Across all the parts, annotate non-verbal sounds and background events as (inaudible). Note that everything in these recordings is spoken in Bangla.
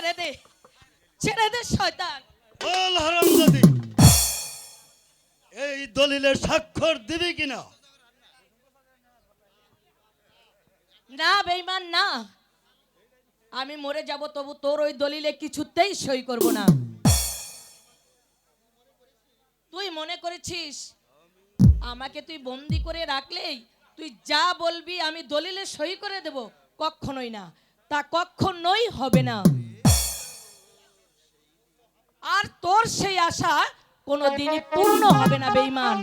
ছেড়ে দে ছেড়ে দে শয়তান। বল হারামজাদি এই দলিলের স্বাক্ষর দিবি কিনা? না বেইমান না। আমি মরে যাব তবু তোর ওই দলিলে কিছুতেই সই করব না। তুই মনে করেছিস আমাকে তুই বন্দি করে রাখলেই তুই যা বলবি আমি দলিলে সই করে দেব? কখনোই না। তা কখনোই হবে না। আর তোর সেই আশা কোনো দিনই পূর্ণ হবে না বেইমান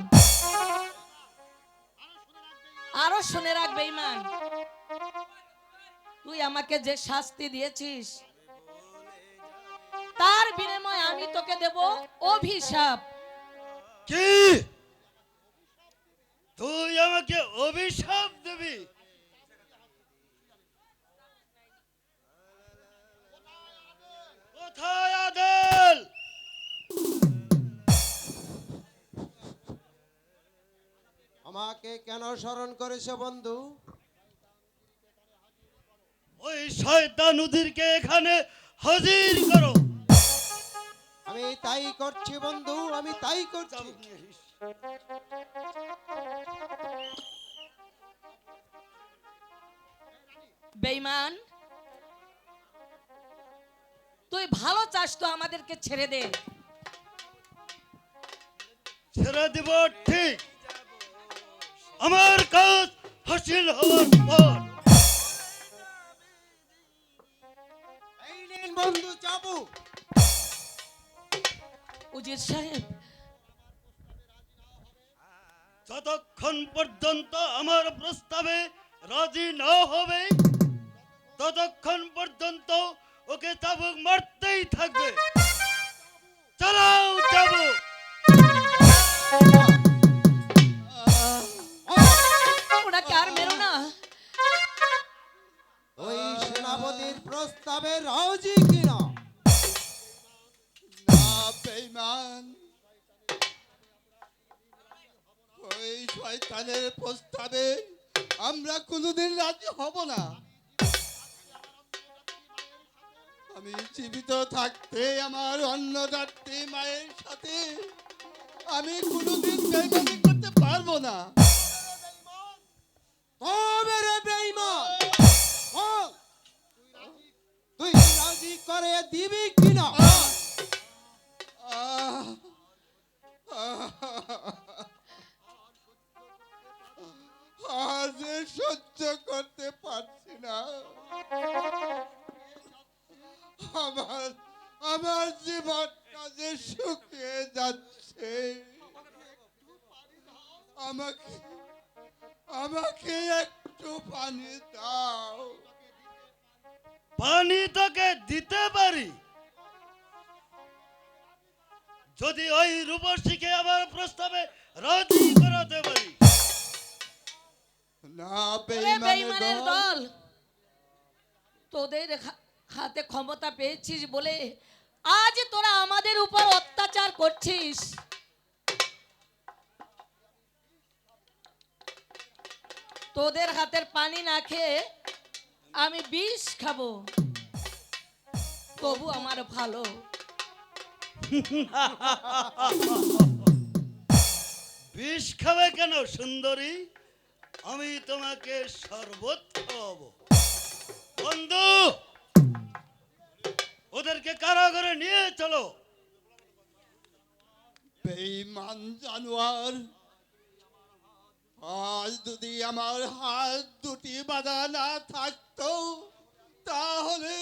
আরও শুনে রাখ বেইমান তুই আমাকে যে শাস্তি দিয়েছিস, তার বিনিময়ে আমি তোকে দেব অভিশাপ। কি? তুই আমাকে অভিশাপ দিবি? কোথায় আদেল আমাকে কেন স্মরণ করেছে বন্ধু? ওই শয়তান উদিরকে এখানে হাজির করো। আমি তাই করছি বন্ধু আমি তাই করছি। বেইমান তুই ভালো চাস তো আমাদেরকে ছেড়ে দে। ছেড়ে দিব ঠিক। আমার কাজ হাসিল হওয়ার পর। এই নিন বন্ধু চাবু। উজির সাহেব। যতক্ষণ পর্যন্ত আমার প্রস্তাবে রাজি না হবে ততক্ষণ পর্যন্ত ওকে চাবুক মারতেই থাকবে। চালাও চাবুক। প্রস্তাবে রাজি কিনা? না বেঈমান। ওই শয়তানের প্রস্তাবে আমরা কোনোদিন রাজি হব না। আমি জীবিত থাকতে আমার অন্নদাত্রী মায়ের সাথে আমি কোনোদিন বেইমানি করতে পারব না। রে বেঈমান বল, তুই রাজি করে দিবি কিনা! আজ সহ্য করতে পারছি না। আমার আমার জীবনটা যে শুকিয়ে যাচ্ছে। আমাকে আমাকে একটু পানি দাও। পানি তোকে দিতে পারি। যদি ওই রূপসীকে আমার প্রস্তাবে রাজি করাতে পারি। না বেঈমানের দল। দল তোদের হাতে ক্ষমতা পেয়েছিস বলে আজ তোরা আমাদের উপর অত্যাচার করছিস। তোদের হাতের পানি না খেয়ে আমি বিষ খাব। তবু আমার ভালো। বিষ খাবে কেন সুন্দরী? আমি তোমাকে শরবত খাওয়াবো। বন্ধু ওদেরকে কারাগারে নিয়ে চলো। বেঈমান জানোয়ার আজ যদি আমার হাত দুটি বাঁধা না থাকতো তাহলে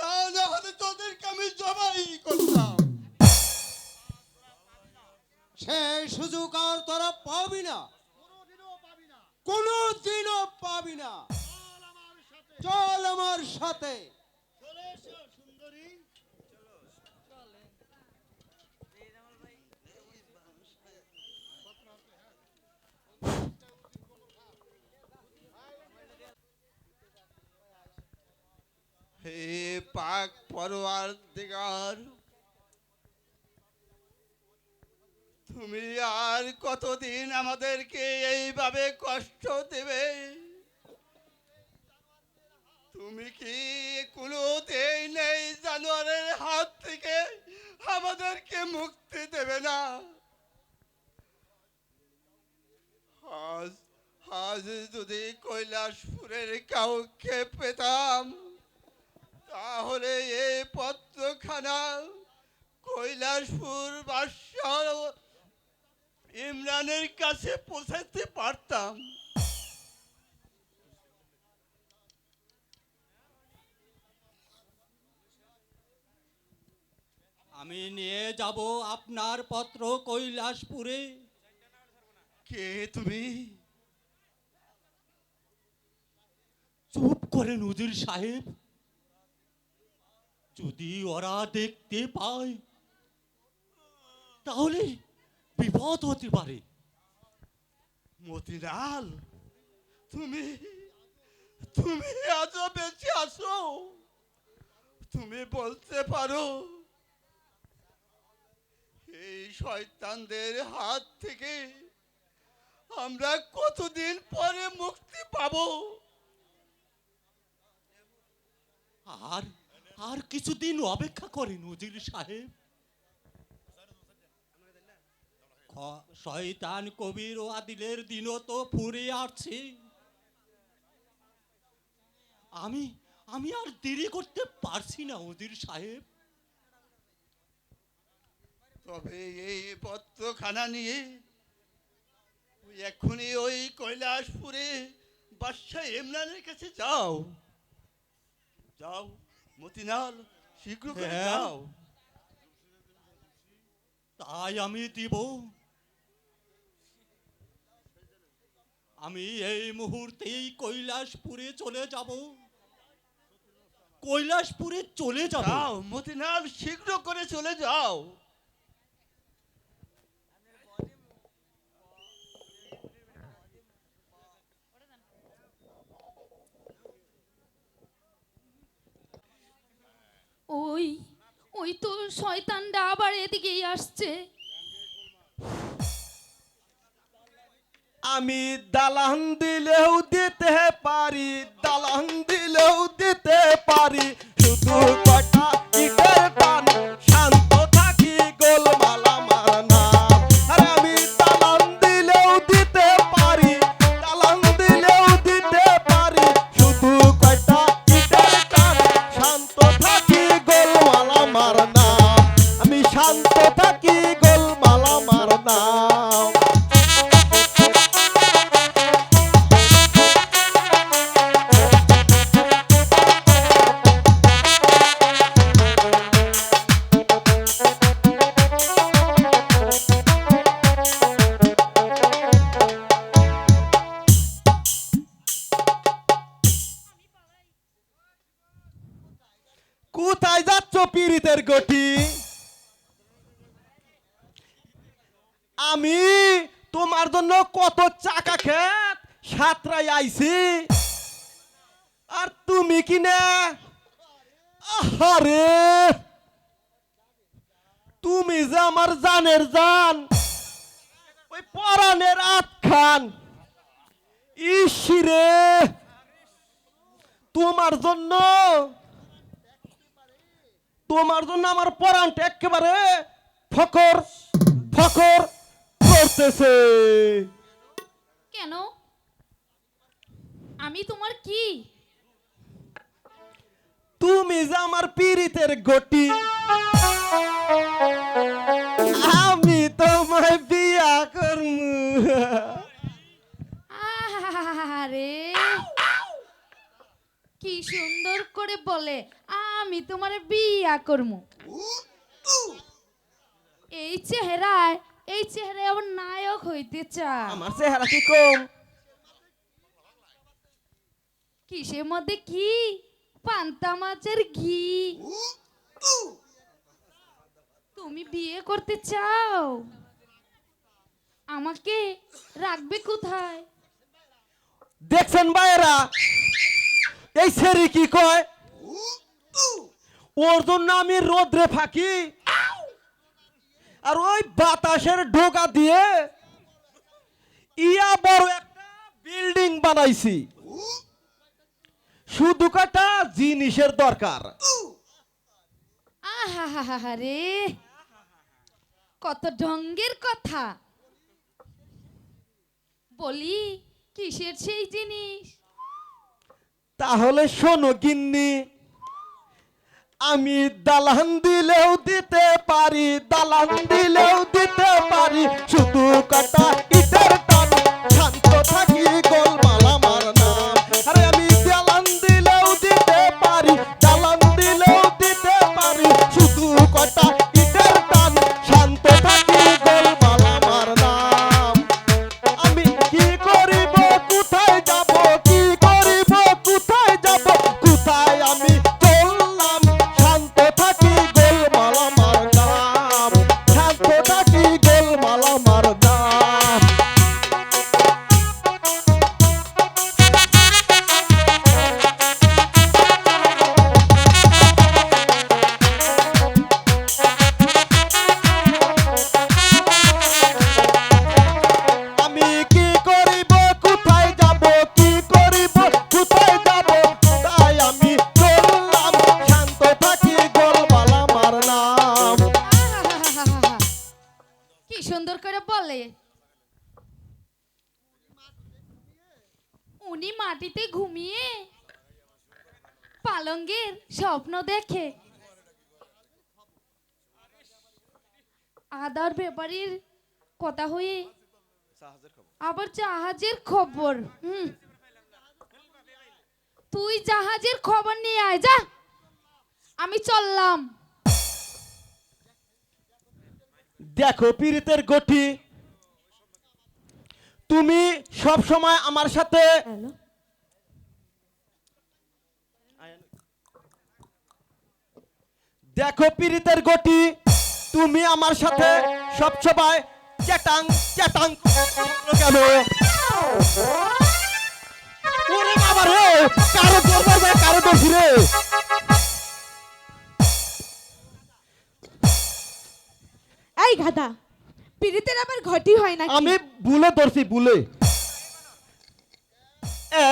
তাহলে তোদেরকে আমি জবাই করতাম। সে সুযোগ আর তোরা পাবি না। কোনো দিনও পাবি না। চল আমার সাথে চলে এসো সুন্দরী হে পাক পরোয়ার দিগার তুমি আর কতদিন আমাদেরকে এইভাবে কষ্ট দেবে? তুমি কি কুলোতেই নেই জানো হাত থেকে আমাদেরকে মুক্তি দেবে না? আজ আজ যদি কৈলাসপুরের কাউকে পেতাম তাহলে এই পত্রখানা কৈলাসপুর বাদশাহ ইমরানের কাছে পৌঁছাতে পারতাম। আমি নিয়ে যাব আপনার পত্র কৈলাসপুরে। কে তুমি? চুপ করে নজির সাহেব। যদি ওরা দেখতে পায়, তাহলে বিপদ হতে পারে। মতিলাল, তুমি তুমি আজও বেঁচে আছো? তুমি বলতে পারো, এই শয়তানদের হাত থেকে আমরা কতদিন পরে মুক্তি পাবো? আর আর কিছুদিন অপেক্ষা করে নজির সাহেব। শয়তান কবির ও আদিলের দিনও তো ফুরে আসছে। আমি আমি আর দেরি করতে পারছি না ওজির সাহেব। তবে এই পত্রখানা নিয়ে এক্ষুনি ওই কৈলাসপুরে বাদশাহ ইমরানের কাছে যাও। যাও। মতিলাল শীঘ্র করে হ্যাঁ। যাও। তাই আমি দিব। আমি এই মুহূর্তেই কৈলাসপুরে চলে যাব। কৈলাসপুরে চলে যাও মতিলাল শীঘ্র করে চলে যাও। ওই ওই তো শয়তানটা আবার এদিকেই আসছে। আমি দালান দিলেও দিতে পারি, দালান দিলেও দিতে পারি। শুধু কটা ইটের আমি তোমার জন্য কত চাকা খেত, সাতরাই আইছি। আর তুমি কি না? তুমি যে আমার জানের জান, ওই পরাণের আটখান। ইসিরে তোমার জন্য তোমার জন্য আমার পরানটা একেবারে ফকর ফকর। করতেছে। কেন? আমি তোমার কি? তুমি যে আমার পীড়িতের গটি আমি তোমায় বিয়া করমু আরে কি সুন্দর করে বলে আমি তোমার বিয়া করমু এই চেহারায় এই চেহারায় আবার নায়ক হইতে চা আমার চেহারা কি কম? কিসের মধ্যে কি? পান্তা মাছের ঘি। তুমি বিয়ে করতে চাও? আমাকে রাখবে কোথায়? দেখছেন ভাইয়েরা এই সেরি কি কয়? ওর জন্য আমি রোদ্রে ফাঁকি। আর ওই বাতাসের ঢোকা দিয়ে ইয়া বড় একটা বিল্ডিং বানাইছি। শুধু কাটা জিনিসের দরকার। আহা রে কত ঢঙ্গের কথা। বলি কিসের সেই জিনিস? তাহলে শোনো গিন্নি আমি দালান দিলেও দিতে পারি, দালান দিলেও দিতে পারি। শুধু কাটা ইটার টান শান্ত থাকি গোলমাল। উনি মাটিতে ঘুমিয়ে পালঙ্গের স্বপ্ন দেখে। আদার ব্যাপারীর কথা হয়ে আবার জাহাজের খবর, হুম। তুই জাহাজের খবর নিয়ে আয়, যা। আমি চললাম। দেখো পীড়িতের গঠি। তুমি সব সময় আমার সাথে দেখো পীড়িতের গটি তুমি আমার সাথে সব সময় চ্যাটাং চ্যাটাং কেন? ওরে বাবা রে কারও দরবার ভাই কারও দর্শি রে। এই গাদা পিড়িতের আবার ঘটি হয় না আমি ভুলে ধরছি ভুলে এ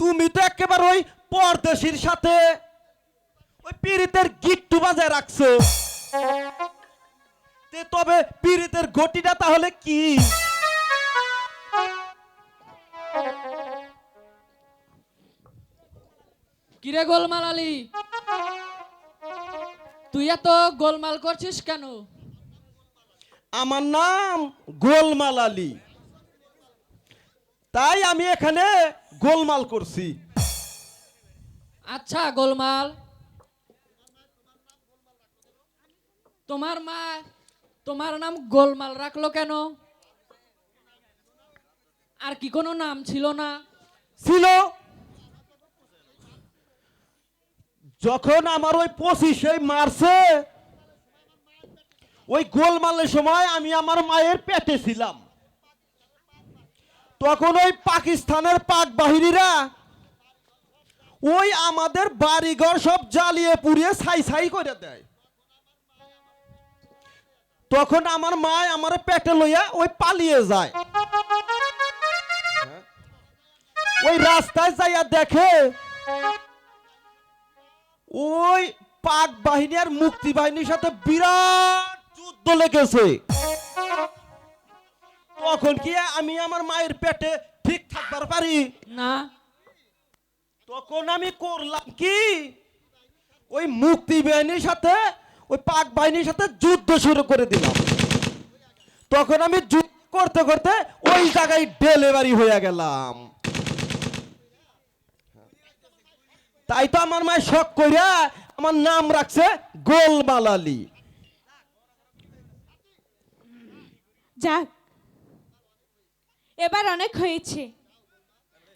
তুমি তো একেবারে ওই পরদেশির সাথে ওই পীড়িতের গিট্টু বাজায় রাখছো। তে তবে পীড়িতের ঘটিটা তাহলে কি? কিরে গোলমাল আলী? তুই এত গোলমাল করছিস কেন? আমার নাম গোলমাল আলী। তাই আমি এখানে গোলমাল করছি। আচ্ছা গোলমাল। তোমার মা তোমার নাম গোলমাল রাখল কেন? আর কি কোনো নাম ছিল না? ছিল যখন আমার ওই পঁচিশে মারছে ওই গোলমালের সময় আমি আমার মায়ের পেটে ছিলাম। তখন ওই পাকিস্তানের পাক বাহিনীরা ওই আমাদের বাড়িঘর সব জ্বালিয়ে পুড়িয়ে ছাই ছাই করে দেয়। তখন আমার মা আমার পেটে লইয়া ওই পালিয়ে যায়। ওই রাস্তায় যাইয়া দেখে ওই পাক বাহিনী আর মুক্তি বাহিনীর সাথে বিরাট যুদ্ধ লেগেছে। তখন কি আমি আমার মায়ের পেটে ঠিক থাকবার পারি? না। তখন আমি করলাম কি? ওই মুক্তি বাহিনীর সাথে ওই পাক বাহিনীর সাথে যুদ্ধ শুরু করে দিলাম। তখন আমি যুদ্ধ করতে করতে ওই জায়গায় ডেলিভারি হয়ে গেলাম। তাই তো আমার মায়ের শখ কইরা আমার নাম রাখছে গোলমাল আলী যাক এবার অনেক হয়েছে।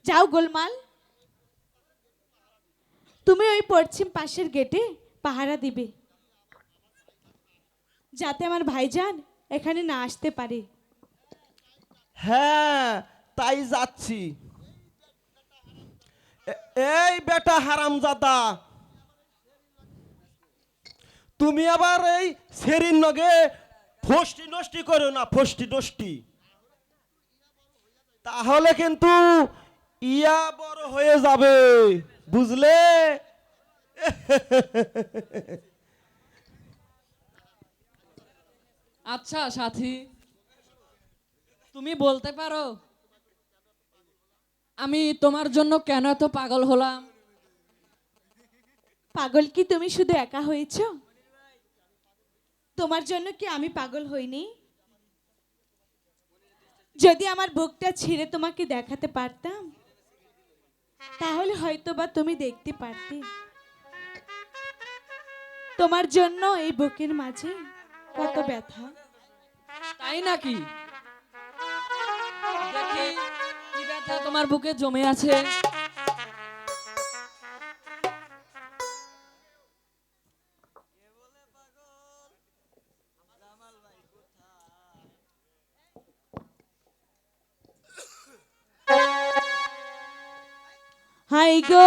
যাও গোলমাল। তুমি ওই পশ্চিম পাশের গেটে পাহারা দিবে। যাতে আমার ভাইজান এখানে না আসতে পারে। হ্যাঁ তাই যাচ্ছি। এই বেটা হারামজাদা। তুমি আবার এই সেরির নগে ফষ্টি নষ্টি করো না, ফষ্টি নষ্টি। তাহলে কিন্তু ইয়া বড় হয়ে যাবে, বুঝলে? আচ্ছা সাথী। তুমি বলতে পারো? আমি তোমার জন্য কেন এত পাগল হলাম? পাগল কি তুমি শুধু একা হয়েছ? তোমার জন্য কি আমি পাগল হইনি? যদি আমার বুকটা ছিঁড়ে তোমাকে দেখাতে পারতাম তাহলে হয়তো বা তুমি দেখতে পারতে। তোমার জন্য এই বুকের মাঝে কত ব্যথা। তাই নাকি? ব্যথা তোমার বুকে জমে আছে? হাই গো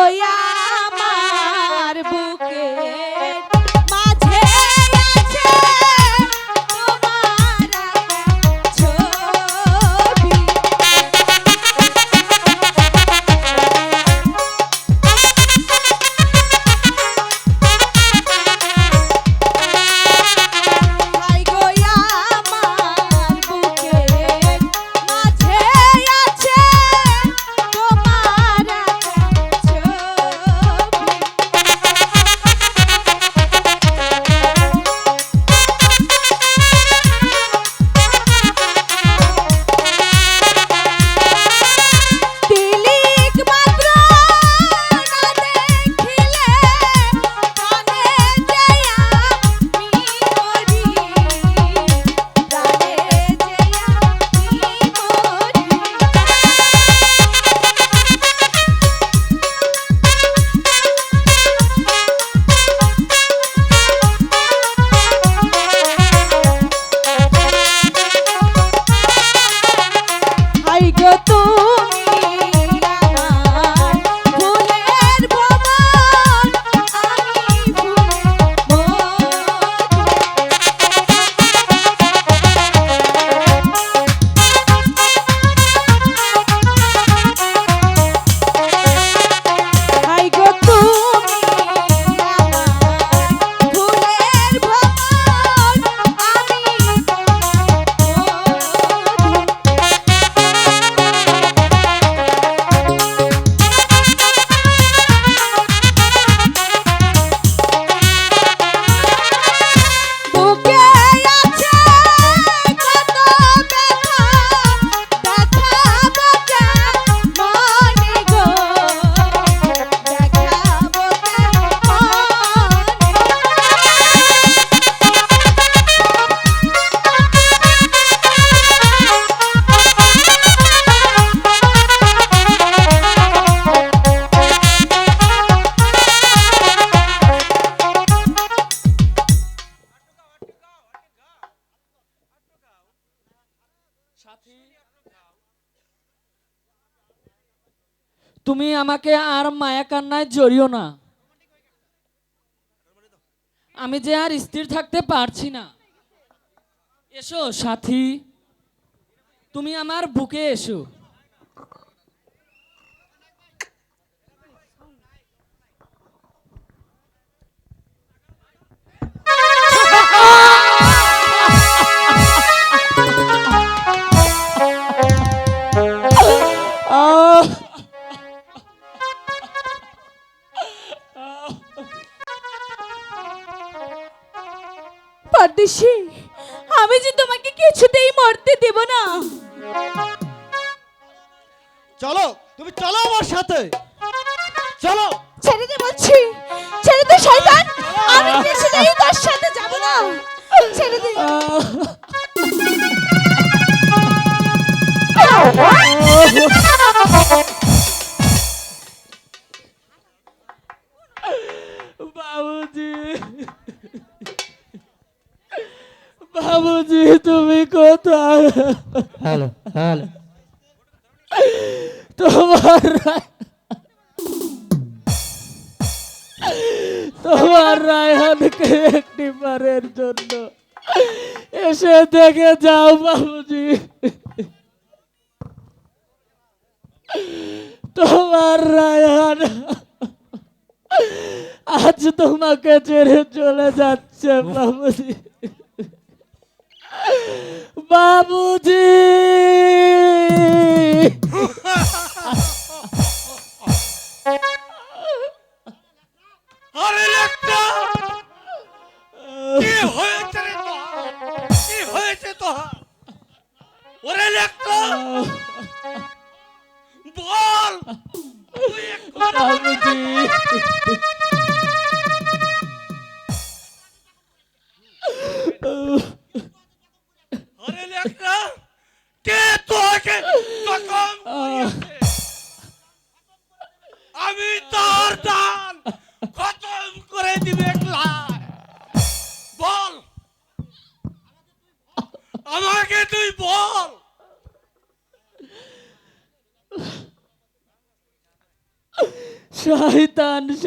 তুমি আমাকে আর মায়া কান্নায় জড়িও না। আমি যে আর স্থির থাকতে পারছি না। এসো, সাথী। তুমি আমার বুকে এসো। পরদেশি আমি যে তোমাকে কিছুতেই মরতে দেব না। চলো তুমি চলো আমার সাথে। চলো। ছেড়ে দে বলছি। ছেড়ে দে শয়তান। আমি কিছুতেই তার সাথে যাব না। ছেড়ে দে। বাবুজি। বাবুজি তুমি কোথায়? Hello hello. তোমার তোমার রায়হানকে একটি বারের জন্য এসে দেখে যাও বাবুজি। তোমার রায়হান আজ আজ তোমাকে ছেড়ে চলে যাচ্ছে বাবুজি। বাবুজি। আরে লেখটা কি হয়েছে রে তোর কি হয়েছে তোর ওরে লেখটা বল বাবুজি। আরে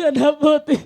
শয়তান সেনাপতি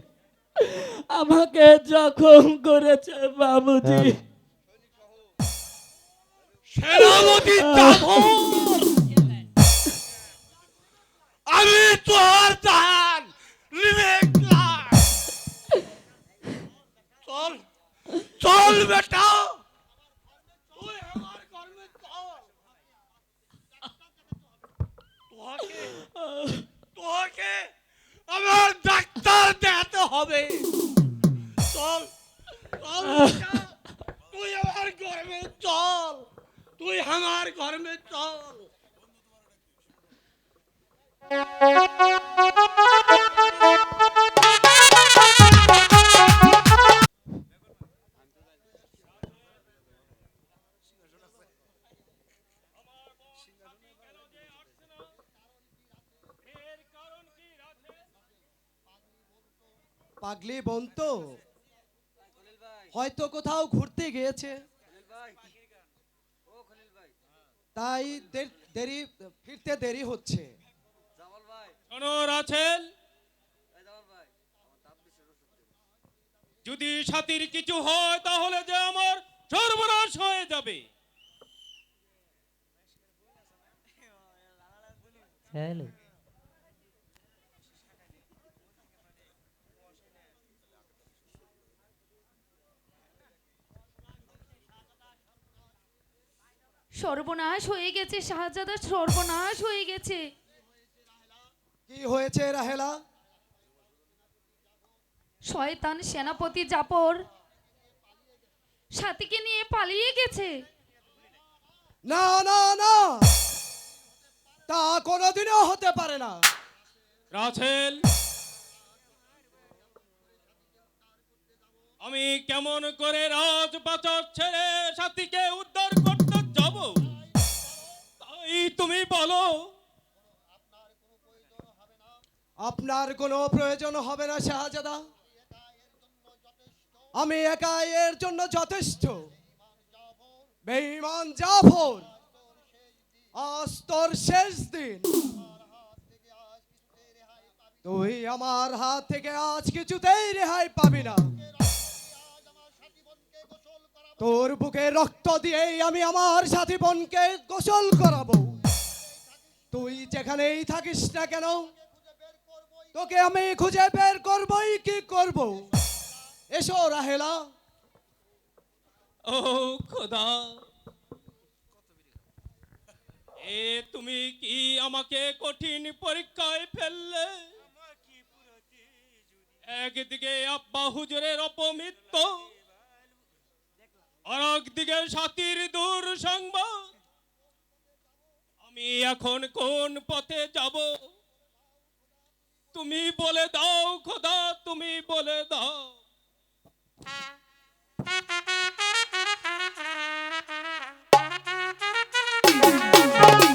গিয়েছে তাই দেরি ফিরতে দেরি হচ্ছে। যদি সাথীর কিছু হয় তাহলে যে আমার সর্বনাশ হয়ে যাবে। সর্বনাশ হয়ে গেছে শাহজাদা সর্বনাশ হয়ে গেছে। কি হয়েছে রাহেলা? শয়তান সেনাপতি জাপর সাথীকে নিয়ে পালিয়ে গেছে। না না না! তা কোনোদিনও হতে পারে না। রাছেল আমি কেমন করে রাজপাচার ছেড়ে সাথীকে উদ্ধার তাই তুমি বলো। আপনার কোনো প্রয়োজন হবে না, শাহজাদা। আমি একা এর জন্য যথেষ্ট। বেঈমান জাফর, আজ তোর শেষ দিন। তুই আমার হাত থেকে আজ কিছুতেই রেহাই পাবি না। তোর বুকে রক্ত দিয়েই আমি আমার সাথী বোনকে গোসল করাবো। তুই যেখানেই থাকিস না কেন, তোকে আমি খুঁজে বের করবই, কি করব? এসো রাহেলা। ও খোদা। এ তুমি কি আমাকে কঠিন পরীক্ষায় ফেললে? একদিকে আব্বা হুজুরের অপমিত্য আর একদিকে সাথীর দূর সংবাদ। আমি এখন কোন পথে যাব? তুমি বলে দাও খোদা, তুমি বলে দাও। (laughs)